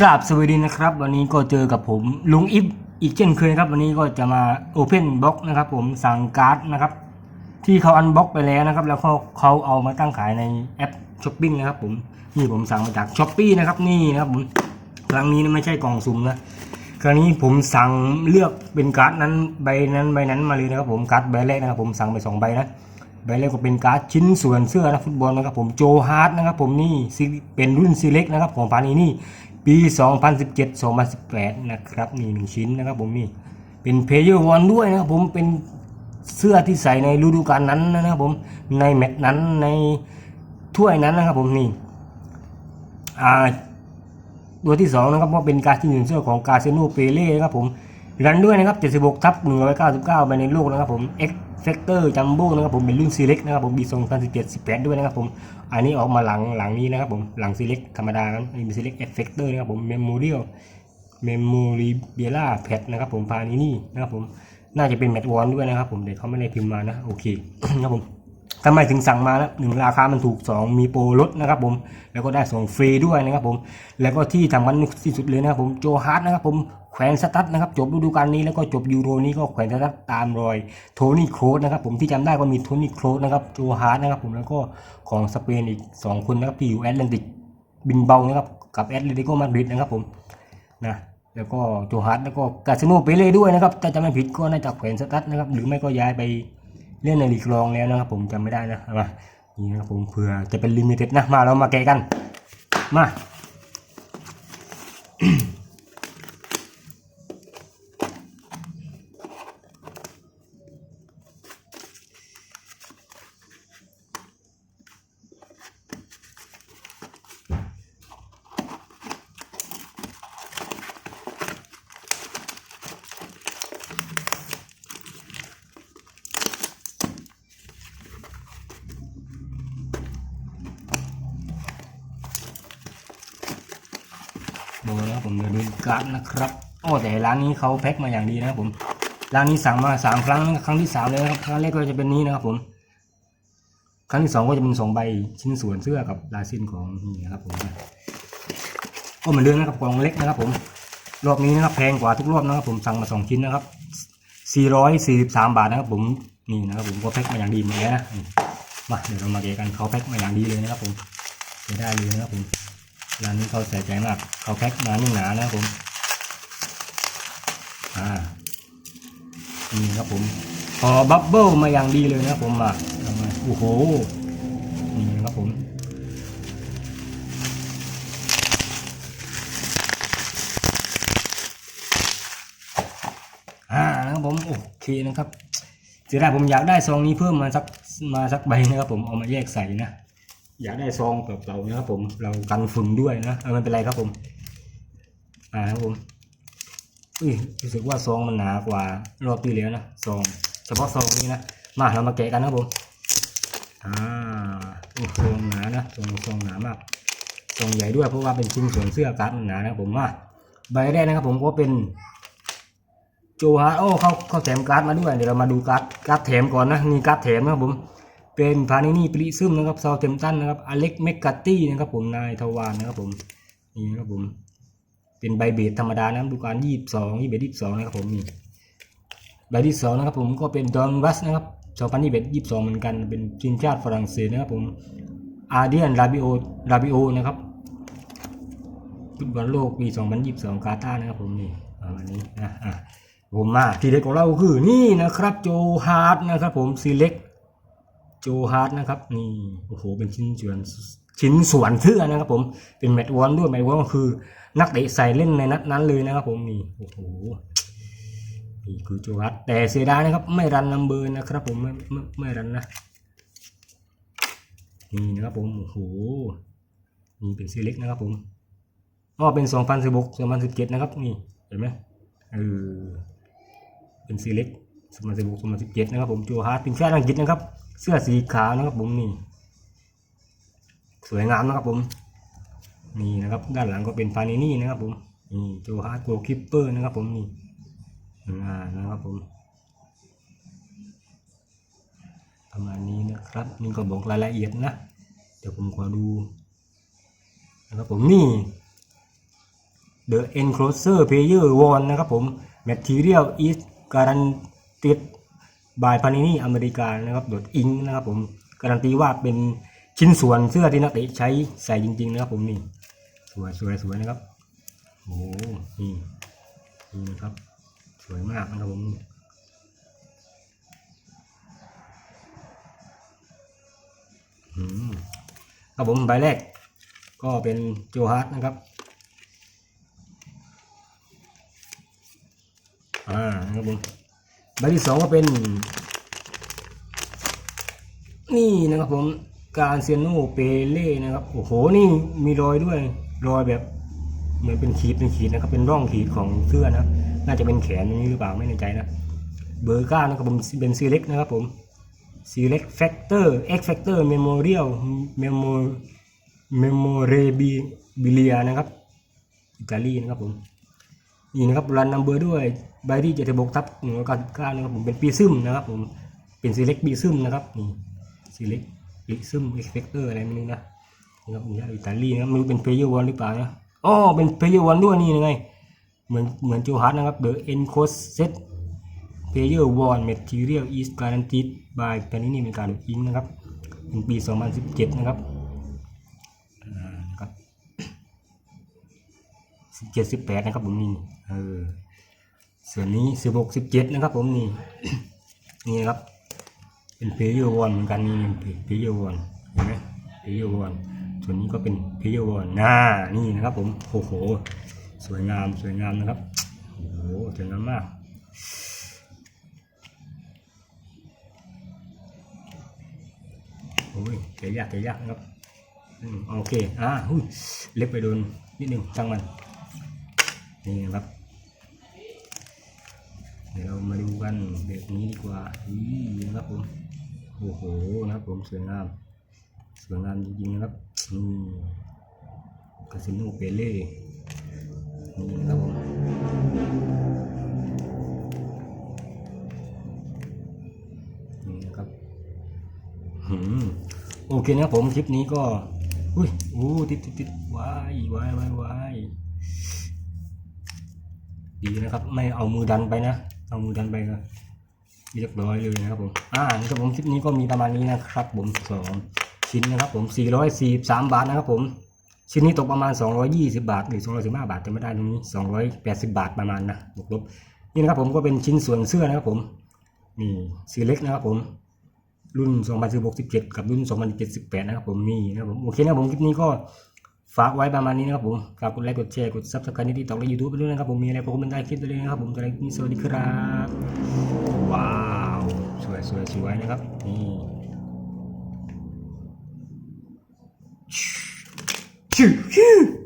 กราบสวัสดีนะครับ วันนี้ก็เจอกับผมลุงอิฟอีกเช่นเคยครับ วันนี้ก็จะมาโอเพนบล็อกนะครับผมสั่งการ์ดนะครับ ที่เขาอันบ็อกไปแล้วนะครับ แล้วเขาเขาเอามาตั้งขายในแอปช้อปปิ้งนะครับผมนี่ผมสั่งมาจากช้อปปี้นะครับนี่นะครับผมครั้งนี้ไม่ใช่กล่องสุ่มนะครั้งนี้ผมสั่งเลือกเป็นการ์ดนั้นใบนั้นใบนั้นมาเลยนะครับผมการ์ดใบแรกนะครับผมสั่งไปสองใบนะใบแรกก็เป็นการ์ดชิ้นส่วนเสื้อนักฟุตบอลนะครับผมโจฮาร์ดนะครับผมนี่เป็นรุ่นซีเล็กนะครับของพานีนี่ ปี 2017-2018 นะครับนี่หนึ่งชิ้นนะครับผมนี่เป็นเพเยอร์วอนด้วยนะครับผมเป็นเสื้อที่ใส่ในฤดูกาลนั้นนะครับผมในแมตช์นั้นในถ้วยนั้นนะครับผมนี่อ่าตัวที่2นะครับว่าเป็นการชิ้นส่วนเสื้อของกาเซโนเปเล่นะครับผมรันด้วยนะครับ76ทับ199ไปในโลกนะครับผม X แฟกเตอร์จัมโบ้นะครับผมเป็นรุ่นซีเล็กนะครับผมปี2017 18ด้วยนะครับผมอันนี้ออกมาหลังหลังนี้นะครับผมหลังซีเล็กธรรมดาครับอันนี้เป็น Select X Factor นะครับผม Memorial Memorabilia Pad นะครับผมพานี้นี่นะครับผมน่าจะเป็นแมตต์วอนด้วยนะครับผมเดี๋ยวเขาไม่ได้พิมพ์มานะโอเคนะครับผม ทำไมถึงสั่งมานะหนึ่งราคามันถูก 2 มีโปรลดนะครับผม แล้วก็ได้ส่งฟรีด้วยนะครับผม แล้วก็ที่สำคัญที่สุดเลยนะครับผมโจฮาร์ดนะครับผมแขวนสตั๊ดนะครับจบฤดูกาลนี้แล้วก็จบยูโรนี้ก็แขวนสตั๊ดตามรอยโทนี่โครสนะครับผมที่จำได้ก็มีโทนี่โครสนะครับโจฮาร์ดนะครับผมแล้วก็ของสเปนอีก 2 คนนะครับที่อยู่แอตแลนติกบินเบานะครับกับแอตเลติโกมาดริดนะครับผมนะแล้วก็โจฮาร์ดแล้วก็กาซิโนเปเล่ด้วยนะครับถ้าจำไม่ผิดก็น่าจะแขวนสตั๊ดนะครับหรือไม่ก็ย้ายไป เล่นในลีกรองแล้วนะครับผมจำไม่ได้นะมานี่นะครับผมเผื่อจะเป็นลิมิเต็ดนะมาเรามาแกะกันมา ดู นะครับผมเดี๋ยวดูการ์ดนะครับโอ้แต่ร้านนี้เขาแพ็คมาอย่างดีนะครับผมร้านนี้สั่งมาสามครั้งครั้งที่สามเลยนะครับครั้งแรกก็จะเป็นนี้นะครับผมครั้งที่สองก็จะเป็นสองใบชิ้นส่วนเสื้อกับลายเส้นของนี่นะครับผมก็เหมือนเดิมนะครับกล่องเล็กนะครับผมรอบนี้นะครับแพงกว่าทุกรอบนะครับผมสั่งมาสองชิ้นนะครับ443 บาทนะครับผมนี่นะครับผมก็แพ็คมาอย่างดีเหมือนกันนะมาเดี๋ยวเรามาเกะกันเขาแพ็คมาอย่างดีเลยนะครับผมจะได้เลยนะครับผม ร้านนี้เขาใส่ใจมาก เขาแพ็คมานี่หนานะครับผม อ่า นี่ครับผมพอบับเบิ้ลมาอย่างดีเลยนะครับผมมาเอามโอ้โห นี่ครับผมอ่านะครับผมโอเคนะครับเสียดายผมอยากได้ซองนี้เพิ่มมาสักมาสักใบนะครับผมเอามาแยกใส่นะ อยากได้ซองเปล่าๆนะครับผมเรากันฝุ่นด้วยนะเออไม่เป็นไรครับผม อ่าครับผมอุ้ยรู้สึกว่าซองมันหนากว่ารอบที่แล้วนะซองเฉพาะซองนี้นะมาเรามาแกะกันนะครับผมอ่าซองหนานะซองซองหนามากซองใหญ่ด้วยเพราะว่าเป็นชิ้นส่วนเสื้อการ์ดมันหนานะครับผมมาใบแรกนะครับผมก็เป็นโจฮาร์โอ้เขาเขาแถมการ์ดมาด้วยเดี๋ยวเรามาดูการ์ดการ์ดแถมก่อนนะนี่การ์ดแถมนะครับผม เป็นพานินี่ปริซึมนะครับซาวเทมตันนะครับอเล็กเมกกาตี้นะครับผมนายทวารนะครับผมนี่นะครับผมเป็นใบเบสธรรมดานะดูการยี่สิบสองยี่สิบเอ็ดยี่สิบสองนะครับผมนี่ใบที่สองนะครับผมก็เป็นดอนวัสนะครับสองพันยี่สิบเอ็ดยี่สิบสองเหมือนกันเป็นทีมชาติฝรั่งเศสนะครับผมอาร์เดียนราบิโอราบิโอนะครับฟุตบอลโลกปี2022กาตาร์นะครับผมนี่ประมาณนี้นะอะผมมาทีเด็ดของเราคือนี่นะครับโจฮาร์ดนะครับผมซีเล็ก จฮาร์ดนะครับนี่โอ้โหเป็นชิ้นส่วนชิ้นส่วนเสื้อนะครับผมเป็นแมตต์วอนด้วยแมตต์วอนก็คือ นักเตะใส่เล่นในนัดนั้นเลยนะครับผมนี่โอ้โหนี่คือโจฮาร์ดแต่เสียดายนะครับ ไม่รันนัมเบอร์นะครับผมไม่ไม่ไม่รันนะนี่นะครับผมโอ้โหนี่เป็นซีเล็กนะครับผมอ๋อเป็น2016 2017นสิบเจ็ดนะครับนี่เห็นไหมเออเป็นซีเล็กสมัยสิบหกสมัยสิบเจ็ดนะครับผมโจฮาร์ดทีมชาติอังกฤษนะครับ เสื้อสีขาวนะครับผมนี่ สวยงามนะครับผม นี่นะครับ ด้านหลังก็เป็นฟานินี่นะครับผมนี่โจฮาร์ดโกลคิปเปอร์นะครับผมนี่อ่านะครับผมประมาณนี้นะครับ นี่ก็บอกรายละเอียดนะ เดี๋ยวผมขอดูนะครับผมนี่ The Enclosure Player One นะครับผม Material is guaranteed by Panini อเมริกานะครับ .ink นะครับผมการันตีว่าเป็นชิ้นส่วนเสื้อที่นักเตะใช้ใส่จริง ๆ นะครับ ผมนี่สวยสวยสวยนะครับโอ้โหนี่นี่นะครับ สวยมากนะครับผมอืมครับผมใบแรก ก็เป็นโจฮาร์ดนะครับอ่านะครับผม ใบที่สองก็เป็น นี่นะครับผมการเซียโนเปเล่นะครับโอ้โหนี่มีรอยด้วยรอยแบบเหมือนเป็นขีดเป็นขีดนะครับเป็นร่องขีดของเสื้อนะน่าจะเป็นแขนนี้หรือเปล่าไม่แน่ใจนะเบอร์ก้านะครับผมเป็นซีเล็กนะครับผม select factor x factor memorial memo memorabilia นะครับอิตาลีนะครับผม นี่นะครับรันนัมเบอร์ด้วยใบที่เจ็ดบกทับหนึ่งร้อยเก้าสิบเก้านะครับผมเป็นปีซึมนะครับผมเป็น select ปีซึมนะครับนี่ select ปีซึม x factor อร์อะไรไม่รู้นะนะครับนี่อิตาลีนะครับไมันเป็น player one หรือเปล่านะอ๋อเป็น player one ด้วยนี่ยังไงเหมือนเหมือนจูฮัทนะครับ the encode set player one material is guaranteed by Panini เป็นการอิงนะครับเป็นปี 2017 นะครับ 17 18นะครับผมนี่เออส่วนนี้16 17นะครับผมนี่ นี่นะครับ เป็น player one เหมือนกันนี่เป็น player one เห็นไหม player one ส่วนนี้ก็เป็น player one น่านี่นะครับ ผมโอ้โหสวยงามสวยงามนะครับโอ้โหสวยงามมากโอ้ยเสียยากเสียยากนะครับอืมโอเค อ่าหุ้ยเล็บไปโดนนิดนึงช่างมัน นี่นะครับ เดี๋ยวเรามาดูกันแบบนี้ดีกว่านี่นะครับผม โอ้โหนะครับผมสวยงาม สวยงามจริงๆนะครับอืมคาสิโนเปเล่นี่นะครับผมนี่นะครับหืมโอเคนะครับผมคลิปนี้ก็ อุ้ยอู้ติดติดติดวายวายวายวาย ดีนะครับ ไม่เอามือดันไปนะ เอามือดันไปก็เรียบร้อยเลยนะครับผมอ่านะครับผมคลิปนี้ก็มีประมาณนี้นะครับ ผมสองชิ้นนะครับ ผม443บาทนะครับ ผมชิ้นนี้ตกประมาณ 220 บาทหรือ215 บาทจะไม่ได้ตรงนี้ 280 บาทประมาณนะบวกลบนี่นะครับผมก็เป็นชิ้นส่วนเสื้อนะครับผมนี่สีเล็กนะครับผม รุ่น 2016 17 กับรุ่น 2017 18 นะครับผมมีนะครับผมโอเคนะครับผมคลิปนี้ก็ ฝากไว้ประมาณนี้นะครับผมฝากกดไลค์กดแชร์กดซับสไคร์นี้ที่ต่อและยูทูบไปด้วยนะครับผมมีอะไรผมก็มเมนต์ใต้คลิปได้เลยนะครับผมตอนนี้สวัสดีครับ ว้าว สวยสวยสวยนะครับนี่ชิวชิว